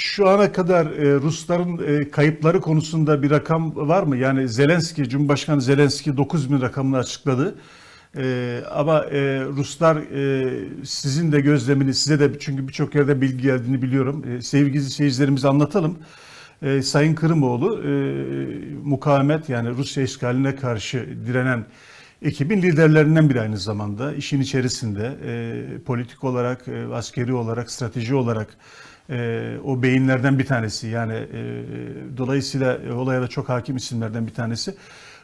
şu ana kadar e, Rusların e, kayıpları konusunda bir rakam var mı? Yani Zelenski, Cumhurbaşkanı Zelenski 9 bin rakamını açıkladı. E, ama e, Ruslar e, sizin de gözlemini, size de çünkü birçok yerde bilgi geldiğini biliyorum. E, sevgili seyircilerimize anlatalım. E, Sayın Kırımoğlu e, mukavemet yani Rusya işgaline karşı direnen ekibin liderlerinden biri aynı zamanda. işin içerisinde e, politik olarak, e, askeri olarak, strateji olarak e, o beyinlerden bir tanesi. Yani e, dolayısıyla e, olaya da çok hakim isimlerden bir tanesi.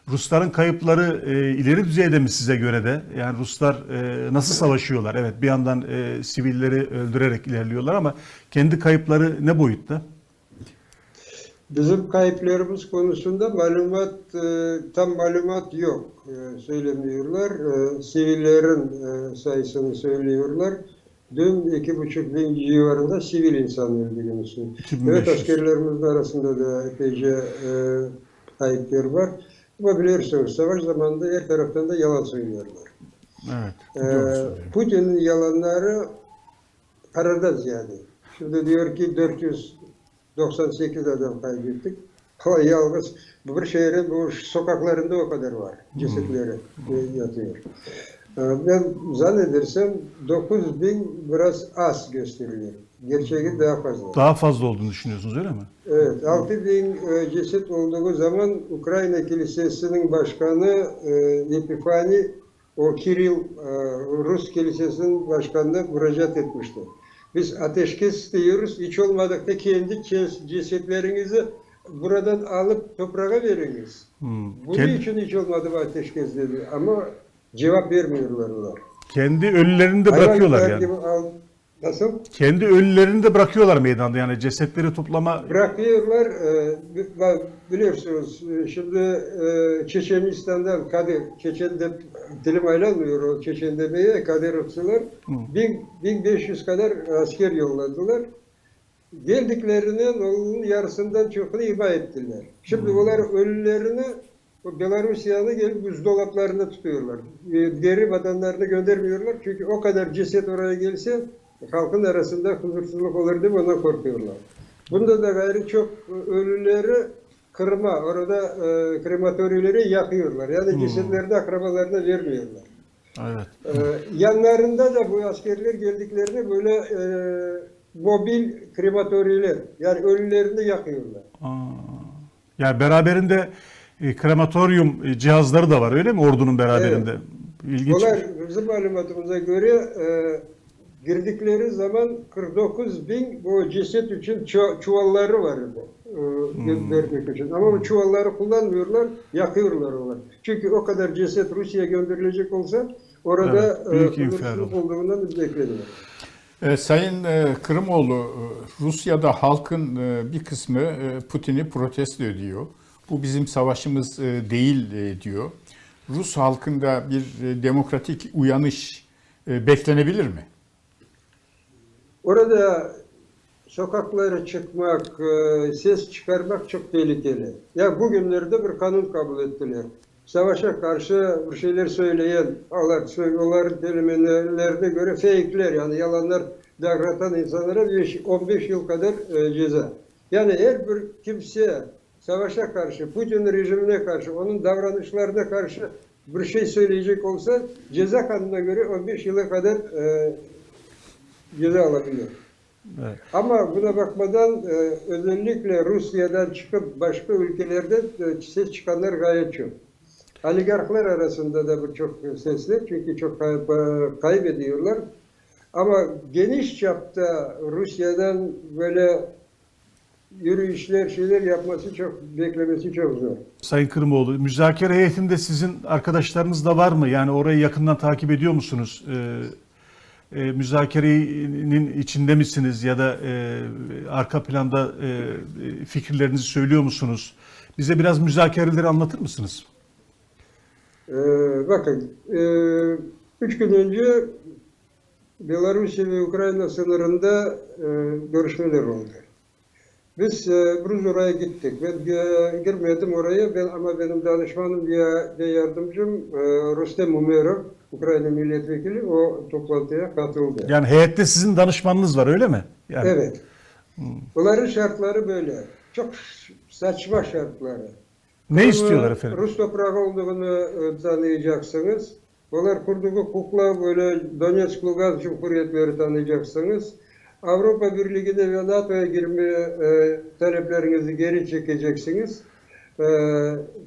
Rusların kayıpları e, ileri düzeyde mi size göre de? Yani Ruslar e, nasıl savaşıyorlar? Evet bir yandan e, sivilleri öldürerek ilerliyorlar ama kendi kayıpları ne boyutta? Bizim kayıplarımız konusunda malumat, e, tam malumat yok. E, söylemiyorlar. E, sivillerin sayısını söylüyorlar. Dün iki buçuk bin civarında sivil insan. 2500. Evet askerlerimizin arasında da epeyce e, kayıplar var. Ama biliyorsunuz savaş zamanında her taraftan da yalan söylüyorlar. Evet. Ee. Putin'in yalanları paradan ziyade. Şimdi diyor ki 498 adam kaybettik. Ama yalnız bir şehrin bu sokaklarında o kadar var. Cesetleri e, yatıyor. Ee, Ben zannedersem 9000 biraz az gösteriyor. Gerçeği daha fazla. Daha fazla olduğunu düşünüyorsunuz öyle mi? Evet, 6000 e, ceset olduğu zaman Ukrayna Kilisesi'nin başkanı e, Epifani o Kiril e, Rus Kilisesi'nin başkanına müracaat etmişti. Biz ateşkes istiyoruz, hiç olmadıkta kendi ces- cesetlerinizi buradan alıp toprağa veriniz. Hmm. Bunun Kend- için hiç olmadı bu ateşkes dedi ama cevap vermiyorlar onlar. kendi ölülerini de bırakıyorlar Hayvan yani. al- Nasıl? Kendi ölülerini de bırakıyorlar meydanda yani cesetleri toplama Bırakıyorlar, e, biliyorsunuz e, şimdi e, Çeçenistan'dan Kadir, Çeçen'de dilim ayrılmıyor o Çeçen demeye Kadirosçular bin, 1500 kadar asker yolladılar. Geldiklerinin onun yarısından çokunu iba ettiler. Şimdi onlar ölülerini o Belarusya'nı gelip buzdolaplarında tutuyorlar. E, Diğer vatanlarına göndermiyorlar çünkü o kadar ceset oraya gelse halkın arasında huzursuzluk olur diye ondan korkuyorlar. Bunda da gayri çok ölüleri kırma, orada e, krematorileri yakıyorlar. Yani cesetleri de akrabalarına vermiyorlar. evet. E, yanlarında da bu askerler geldiklerinde böyle e, mobil krematoriler, yani ölülerini yakıyorlar. Aa. Yani beraberinde e, krematoryum e, cihazları da var öyle mi ordunun beraberinde? İlginç. Onlar bizim malumatımıza göre e, girdikleri zaman 49 bin bu ceset için çu- çuvalları vardı. E, göndermek için. Ama bu çuvalları kullanmıyorlar, yakıyorlar onlar. Çünkü o kadar ceset Rusya'ya gönderilecek olsa orada Evet, e, olduğundan biz bekleniyor. E, Sayın e, Kırımoğlu, e, Rusya'da halkın e, bir kısmı e, Putin'i protesto ediyor. Bu bizim savaşımız e, değil e, diyor. Rus halkında bir e, demokratik uyanış e, beklenebilir mi? Orada sokaklara çıkmak, e, ses çıkarmak çok tehlikeli. Ya bugünlerde bir kanun kabul ettiler. Savaşa karşı bir şeyler söyleyen, onların kelimelerine göre fake'ler yani yalanlar davratan insanlara beş- 15 yıl kadar e, ceza. Yani her bir kimse savaşa karşı, Putin rejimine karşı, onun davranışlarına karşı bir şey söyleyecek olsa ceza kanununa göre 15 yıla kadar e, ceza alabiliyor. Evet. Ama buna bakmadan e, özellikle Rusya'dan çıkıp başka ülkelerden e, ses çıkanlar gayet çok. Oligarklar arasında da bu çok sesli çünkü çok kay- e, kaybediyorlar. Ama geniş çapta Rusya'dan böyle yürüyüşler, şeyler yapması çok, beklemesi çok zor. Sayın Kırımoğlu, müzakere heyetinde sizin arkadaşlarınız da var mı? Yani orayı yakından takip ediyor musunuz? Ee, e, müzakerenin içinde misiniz ya da e, arka planda e, fikirlerinizi söylüyor musunuz? Bize biraz müzakereleri anlatır mısınız? Ee, bakın, e, üç gün önce Belarusya ve Ukrayna sınırında e, görüşmeler oldu. Biz e, biz oraya gittik. Ben e, girmedim oraya ben, ama benim danışmanım ve, yardımcım e, Rustem Umerov, Ukrayna milletvekili o toplantıya katıldı. Yani heyette sizin danışmanınız var öyle mi? Yani, Evet. Bunların şartları böyle. Çok saçma şartları. Ne Bunu istiyorlar efendim? Rus toprağı olduğunu tanıyacaksınız. Bunlar kurduğu kukla böyle Donetsk, Lugansk Cumhuriyetleri tanıyacaksınız. Avrupa Birliği'ne ve NATO'ya girme e, taleplerinizi geri çekeceksiniz. E,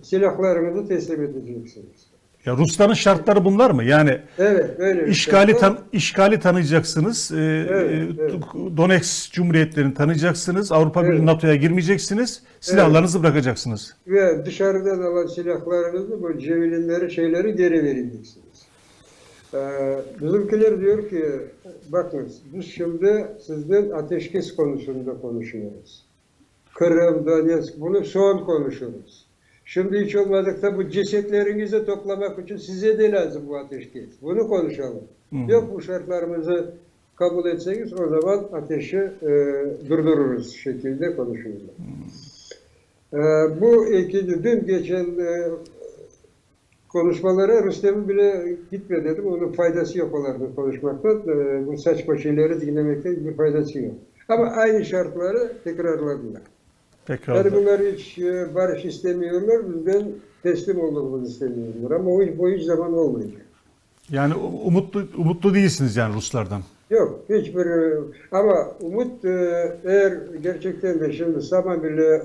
silahlarınızı teslim edeceksiniz. Ya Rusların şartları bunlar mı? Yani Evet, öyle. bir işgali şey. tan işgali tanıyacaksınız. e, Evet, e, evet. Donetsk Cumhuriyetlerini tanıyacaksınız. Avrupa Birliği Evet. NATO'ya girmeyeceksiniz. Silahlarınızı bırakacaksınız. ve dışarıdan alan silahlarınızı, bu cevilinleri, şeyleri geri vereceksiniz. Ee, bizimkiler diyor ki, bakın biz şimdi sizden ateşkes konusunda konuşuyoruz. Kırım, Donetsk, bunu son konuşuruz. Şimdi hiç olmadıkça bu cesetlerinizi toplamak için size de lazım bu ateşkes. Bunu konuşalım. Yok bu şartlarımızı kabul etseniz o zaman ateşi e, durdururuz şekilde konuşuyorlar. Ee, bu ikinci, dün geçen e, konuşmalara Rüstem'in bile gitme dedim. Onun faydası yok onlarda konuşmaktan. Ee, bu saçma şeyleri dinlemekten bir faydası yok. Ama aynı şartları tekrarladılar. Tekrar. Yani bunlar hiç e, barış istemiyorlar, bizden teslim olduğumuzu istemiyorlar. Ama o, bu hiç zaman olmayacak. Yani umutlu umutlu değilsiniz yani Ruslardan. Yok, hiçbir... e, Ama Umut e, eğer gerçekten de şimdi Sama bile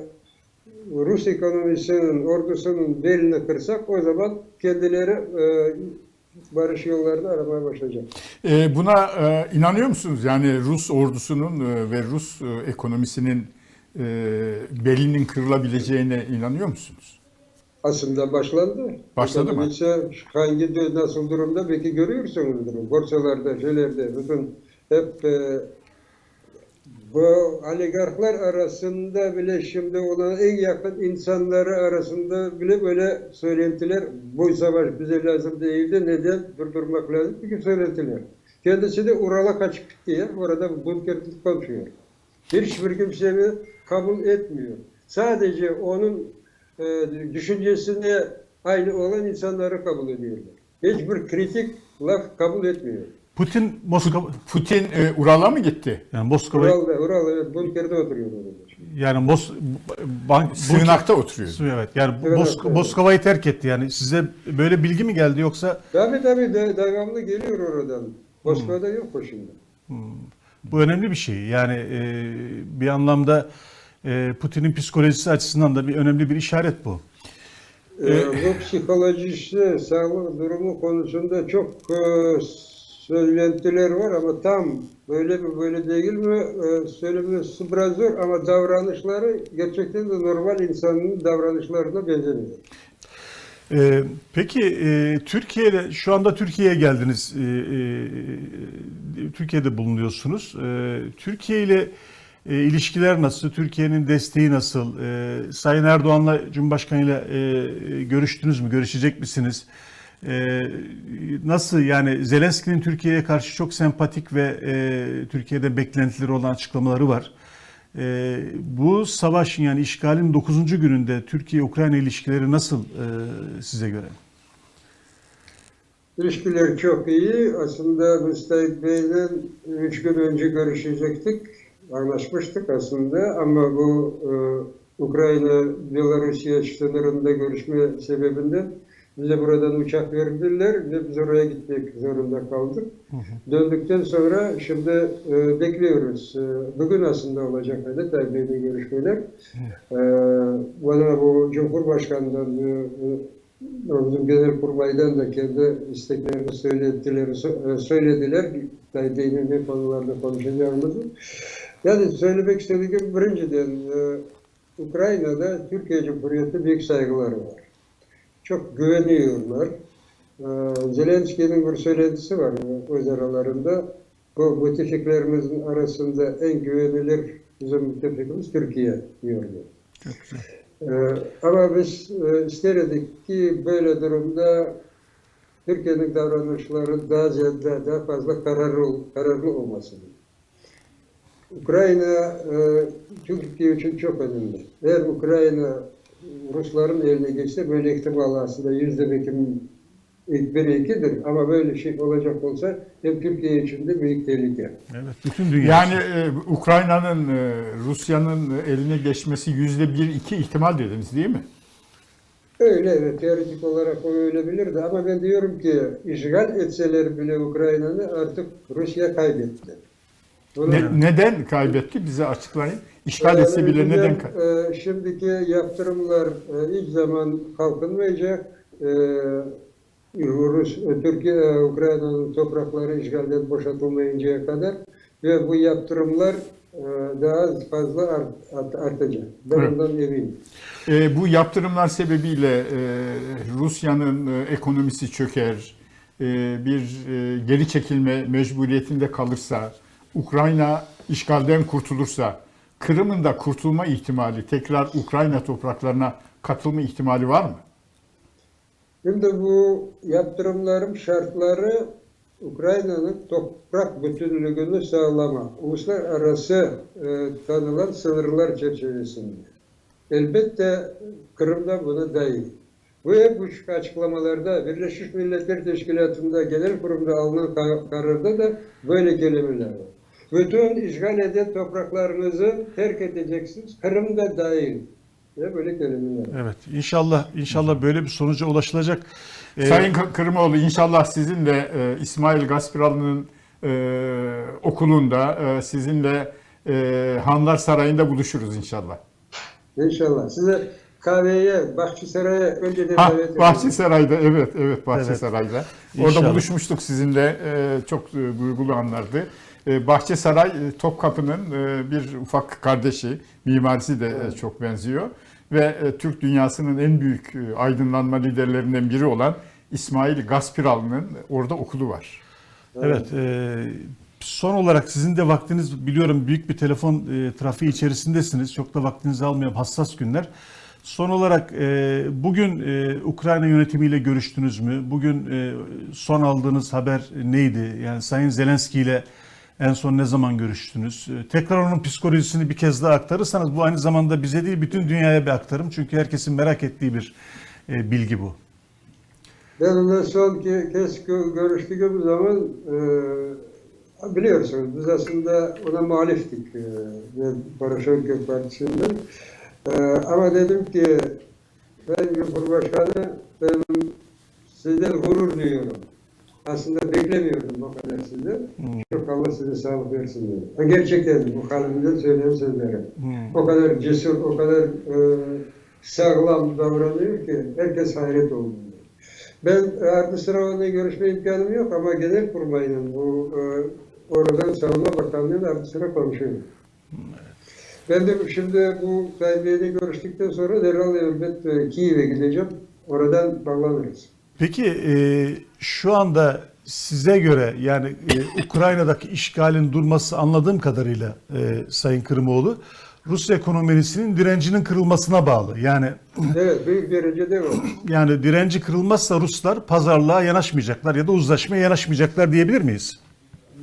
Rus ekonomisinin, ordusunun belini kırsak o zaman kendileri e, barış yollarını aramaya başlayacak. E, buna e, inanıyor musunuz? Yani Rus ordusunun e, ve Rus e, ekonomisinin e, belinin kırılabileceğine inanıyor musunuz? Aslında başlandı. Başladı mı? Ekonomisi hangi dö- nasıl durumda belki görüyorsunuzdur. Borsalarda, şeylerde, bütün hep e, bu oligarklar arasında bile şimdi olan en yakın insanları arasında bile böyle söylentiler bu savaş bize lazım değildi. Neden? Durdurmak lazım. Çünkü söylentiler. Kendisi de Ural'a kaçıp gitti. Orada bunker konuşuyor. Hiçbir kimseyi kabul etmiyor. Sadece onun e, düşüncesine aynı olan insanları kabul ediyorlar. Hiçbir kritik laf kabul etmiyor. Putin Moskova Putin e, Ural'a mı gitti? yani Moskova Ural'da, Ural evet, bunkerde oturuyor. orada. yani Mos bank Sığınakta oturuyor. Evet yani Evet, Mosk- evet. Moskova'yı terk etti yani size böyle bilgi mi geldi yoksa Tabii tabii de, devamlı geliyor oradan. Moskova'da yok o şimdi. bu önemli bir şey yani e, bir anlamda e, Putin'in psikolojisi açısından da bir önemli bir işaret bu. Ee, bu psikolojisi, sağlık durumu konusunda çok e, söylentiler var ama tam böyle mi böyle değil mi e, söylemesi biraz zor ama davranışları gerçekten de normal insanın davranışlarına benzemiyor. Ee, peki e, Türkiye'de şu anda Türkiye'ye geldiniz, e, e, Türkiye'de bulunuyorsunuz. E, Türkiye ile e, ilişkiler nasıl? Türkiye'nin desteği nasıl? E, Sayın Erdoğan'la Cumhurbaşkanı ile e, görüştünüz mü? Görüşecek misiniz? E, nasıl yani Zelenski'nin Türkiye'ye karşı çok sempatik ve e, Türkiye'de beklentileri olan açıklamaları var. Ee, bu savaşın yani işgalin 9. gününde Türkiye-Ukrayna ilişkileri nasıl e, size göre? İlişkiler çok iyi. Aslında Müstahit Bey'le üç gün önce görüşecektik. Anlaşmıştık aslında ama bu e, Ukrayna-Belarusya sınırında görüşme sebebinden bize buradan uçak verdiler ve biz oraya gitmek zorunda kaldık. Döndükten sonra şimdi e, bekliyoruz. E, bugün aslında olacak öyle tabii görüşmeler. E, bana bu Cumhurbaşkanı'ndan e, e, bizim Genelkurmay'dan da kendi isteklerini söylediler, e, söylediler. Değinildiği konularda konuşacağımızı. Yani söylemek istediğim birinciden e, Ukrayna'da Türkiye Cumhuriyeti büyük saygıları var. Çok güveniyorlar. E, Zelenski'nin bir söylentisi var e, öz aralarında. Bu müttefiklerimizin arasında en güvenilir bizim müttefikimiz Türkiye diyordu. Ee, ama biz e, isterdik ki böyle durumda Türkiye'nin davranışları daha ziyade, daha fazla kararlı, kararlı olmasını. Ukrayna e, Türkiye için çok önemli. Eğer Ukrayna Rusların eline geçse böyle ihtimal aslında yüzde belki ilk bir ikidir. Ama böyle şey olacak olsa hem Türkiye için de büyük tehlike. Evet, bütün dünya. Yani e, Ukrayna'nın e, Rusya'nın eline geçmesi yüzde bir iki ihtimal dediniz değil mi? Öyle evet teoretik olarak o öyle bilirdi ama ben diyorum ki işgal etseler bile Ukrayna'nı artık Rusya kaybetti. Ne- neden kaybetti? Bize açıklayın. İşgal etse bile Yani neden ben, kaybetti? e, şimdiki yaptırımlar e, ilk zaman kalkınmayacak. E, Rus, e, Türkiye, e, Ukrayna'nın toprakları işgalden boşaltılmayıncaya kadar ve bu yaptırımlar e, daha fazla art- art- artacak. Ben Evet. ondan eminim. E, bu yaptırımlar sebebiyle e, Rusya'nın e, ekonomisi çöker, e, bir e, geri çekilme mecburiyetinde kalırsa, Ukrayna işgalden kurtulursa, Kırım'ın da kurtulma ihtimali, tekrar Ukrayna topraklarına katılma ihtimali var mı? Şimdi bu yaptırımların şartları Ukrayna'nın toprak bütünlüğünü sağlama, uluslararası e, tanılan sınırlar çerçevesinde. Elbette Kırım'da buna dahil. Bu hep bu açıklamalarda Birleşmiş Milletler Teşkilatı'nda genel kurumda alınan ka- kararda da böyle kelimeler var. Bütün işgal eden topraklarınızı terk edeceksiniz. Kırım da dahil. Ve böyle kelimeler. Evet, inşallah inşallah böyle bir sonuca ulaşılacak. Ee, Sayın Kı- Kırımoğlu inşallah sizin de e, İsmail Gaspiralı'nın e, okulunda, e, sizinle e, Hanlar Sarayı'nda buluşuruz inşallah. İnşallah. Size kahveye, Bahçesaray'a önceden Ha, davet Bahçesaray'da evet evet Bahçesaray'da. Evet. Orada İnşallah. buluşmuştuk sizinle. Ee, çok e, duygulu anlardı. Ee, Bahçesaray e, Topkapı'nın e, bir ufak kardeşi. Mimarisi de e, çok benziyor ve e, Türk dünyasının en büyük e, aydınlanma liderlerinden biri olan İsmail Gaspiralı'nın orada okulu var. Evet. e, son olarak sizin de vaktiniz biliyorum büyük bir telefon e, trafiği içerisindesiniz. Çok da vaktinizi almayan hassas günler. Son olarak e, bugün e, Ukrayna yönetimiyle görüştünüz mü? Bugün e, son aldığınız haber neydi? Yani Sayın Zelenski ile en son ne zaman görüştünüz? E, tekrar onun psikolojisini bir kez daha aktarırsanız bu aynı zamanda bize değil bütün dünyaya bir aktarım. Çünkü herkesin merak ettiği bir e, bilgi bu. Ben onunla son ke- kez gö- görüştüğüm zaman e, biliyorsunuz biz aslında ona muhaliftik e, ve Poroshenko Partisi'nden. E, ama dedim ki ben Cumhurbaşkanı ben sizden gurur duyuyorum. Aslında beklemiyordum o kadar sizden. Çok Allah size sağlık versin dedim. Gerçekten bu halimden söylüyorum sözleri. O kadar cesur, o kadar e, sağlam davranıyor ki herkes hayret oldu. Ben ardı sıra onunla görüşme imkanım yok ama genel kurmayla bu e, oradan Savunma Bakanlığı'nın ardı sıra konuşuyorum. Ben de şimdi bu Tayyip Bey'le görüştükten sonra derhal elbette Kiev'e gideceğim. Oradan bağlanırız. Peki e, şu anda size göre yani e, Ukrayna'daki işgalin durması anladığım kadarıyla e, Sayın Kırımoğlu Rus ekonomisinin direncinin kırılmasına bağlı. Yani Evet, büyük derecede o. yani direnci kırılmazsa Ruslar pazarlığa yanaşmayacaklar ya da uzlaşmaya yanaşmayacaklar diyebilir miyiz?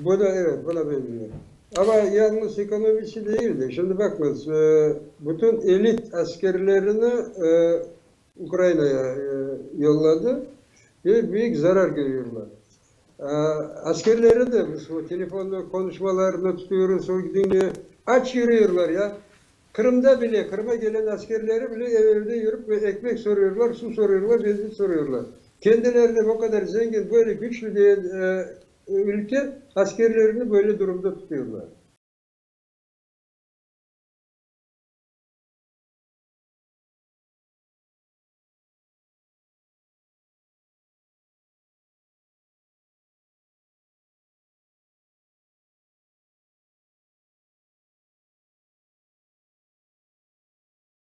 Bu da evet, buna benziyor. Ama yalnız ekonomisi değil de, şimdi bakınız, e, bütün elit askerlerini e, Ukrayna'ya e, yolladı ve büyük zarar görüyorlar. E, askerleri de o telefonla konuşmalarını tutuyoruz, o dinliyor. Aç yürüyorlar ya. Kırım'da bile, Kırım'a gelen askerleri bile ev evde yürüp ekmek soruyorlar, su soruyorlar, benzin soruyorlar. Kendilerine bu kadar zengin, böyle güçlü diye e, ülke askerlerini böyle durumda tutuyorlar.